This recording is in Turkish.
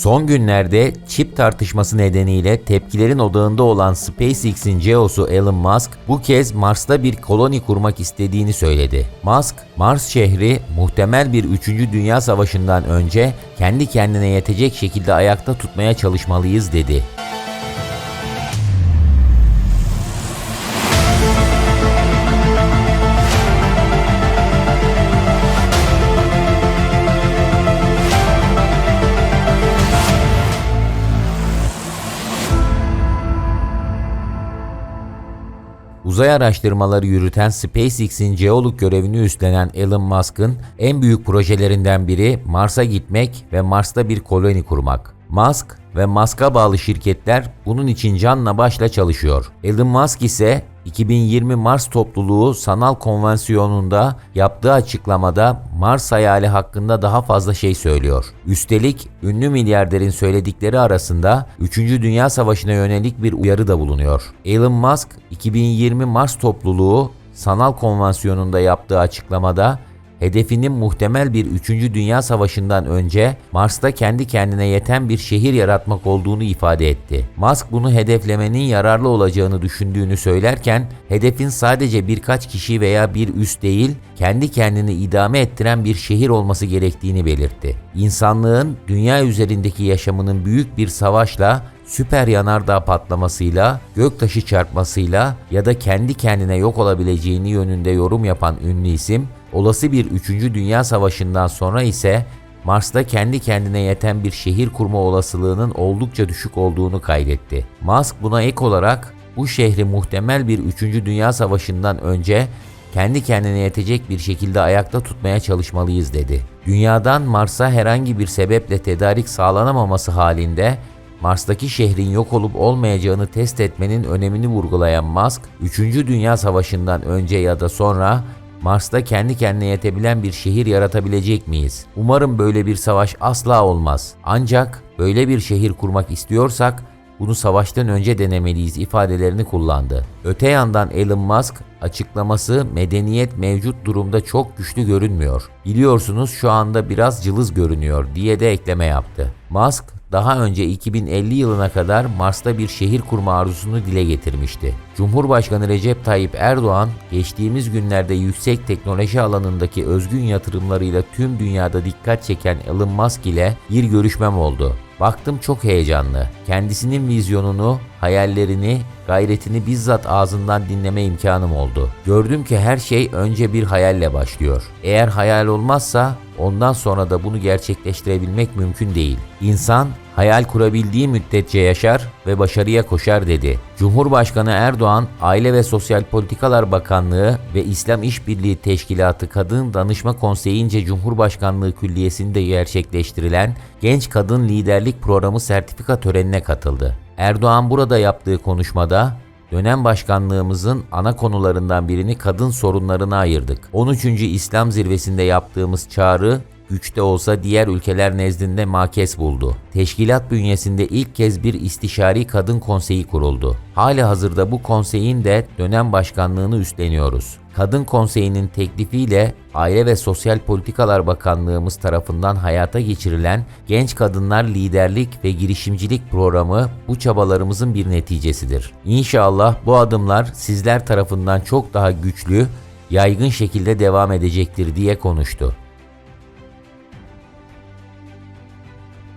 Son günlerde çip tartışması nedeniyle tepkilerin odağında olan SpaceX'in CEO'su Elon Musk bu kez Mars'ta bir koloni kurmak istediğini söyledi. Musk, Mars şehri muhtemel bir 3. Dünya Savaşı'ndan önce kendi kendine yetecek şekilde ayakta tutmaya çalışmalıyız dedi. Uzay araştırmaları yürüten SpaceX'in jeolog görevini üstlenen Elon Musk'ın en büyük projelerinden biri Mars'a gitmek ve Mars'ta bir koloni kurmak. Musk ve Musk'a bağlı şirketler bunun için canla başla çalışıyor. Elon Musk ise 2020 Mars Topluluğu Sanal Konvansiyonu'nda yaptığı açıklamada Mars hayali hakkında daha fazla şey söylüyor. Üstelik ünlü milyarderin söyledikleri arasında 3. Dünya Savaşı'na yönelik bir uyarı da bulunuyor. Elon Musk 2020 Mars Topluluğu Sanal Konvansiyonu'nda yaptığı açıklamada hedefinin muhtemel bir 3. Dünya Savaşı'ndan önce Mars'ta kendi kendine yeten bir şehir yaratmak olduğunu ifade etti. Musk bunu hedeflemenin yararlı olacağını düşündüğünü söylerken, hedefin sadece birkaç kişi veya bir üs değil, kendi kendini idame ettiren bir şehir olması gerektiğini belirtti. İnsanlığın dünya üzerindeki yaşamının büyük bir savaşla süper yanardağ patlamasıyla, göktaşı çarpmasıyla ya da kendi kendine yok olabileceğini yönünde yorum yapan ünlü isim, olası bir 3. Dünya Savaşı'ndan sonra ise Mars'ta kendi kendine yeten bir şehir kurma olasılığının oldukça düşük olduğunu kaydetti. Musk buna ek olarak bu şehri muhtemel bir 3. Dünya Savaşı'ndan önce kendi kendine yetecek bir şekilde ayakta tutmaya çalışmalıyız dedi. Dünyadan Mars'a herhangi bir sebeple tedarik sağlanamaması halinde Mars'taki şehrin yok olup olmayacağını test etmenin önemini vurgulayan Musk, 3. Dünya Savaşı'ndan önce ya da sonra Mars'ta kendi kendine yetebilen bir şehir yaratabilecek miyiz? Umarım böyle bir savaş asla olmaz. Ancak böyle bir şehir kurmak istiyorsak bunu savaştan önce denemeliyiz ifadelerini kullandı. Öte yandan Elon Musk açıklaması medeniyet mevcut durumda çok güçlü görünmüyor. Biliyorsunuz şu anda biraz cılız görünüyor diye de ekleme yaptı. Musk daha önce 2050 yılına kadar Mars'ta bir şehir kurma arzusunu dile getirmişti. Cumhurbaşkanı Recep Tayyip Erdoğan, geçtiğimiz günlerde yüksek teknoloji alanındaki özgün yatırımlarıyla tüm dünyada dikkat çeken Elon Musk ile bir görüşmem oldu. Baktım çok heyecanlı. Kendisinin vizyonunu, hayallerini, gayretini bizzat ağzından dinleme imkanım oldu. Gördüm ki her şey önce bir hayalle başlıyor. Eğer hayal olmazsa ondan sonra da bunu gerçekleştirebilmek mümkün değil. İnsan hayal kurabildiği müddetçe yaşar ve başarıya koşar dedi. Cumhurbaşkanı Erdoğan, Aile ve Sosyal Politikalar Bakanlığı ve İslam İşbirliği Teşkilatı Kadın Danışma Konseyi'nce Cumhurbaşkanlığı Külliyesi'nde gerçekleştirilen Genç Kadın Liderlik Programı sertifika törenine katıldı. Erdoğan burada yaptığı konuşmada dönem başkanlığımızın ana konularından birini kadın sorunlarına ayırdık. 13. İslam zirvesinde yaptığımız çağrı güçte olsa diğer ülkeler nezdinde makes buldu. Teşkilat bünyesinde ilk kez bir istişari kadın konseyi kuruldu. Hali hazırda bu konseyin de dönem başkanlığını üstleniyoruz. Kadın Konseyi'nin teklifiyle Aile ve Sosyal Politikalar Bakanlığımız tarafından hayata geçirilen Genç Kadınlar Liderlik ve Girişimcilik Programı bu çabalarımızın bir neticesidir. İnşallah bu adımlar sizler tarafından çok daha güçlü, yaygın şekilde devam edecektir diye konuştu.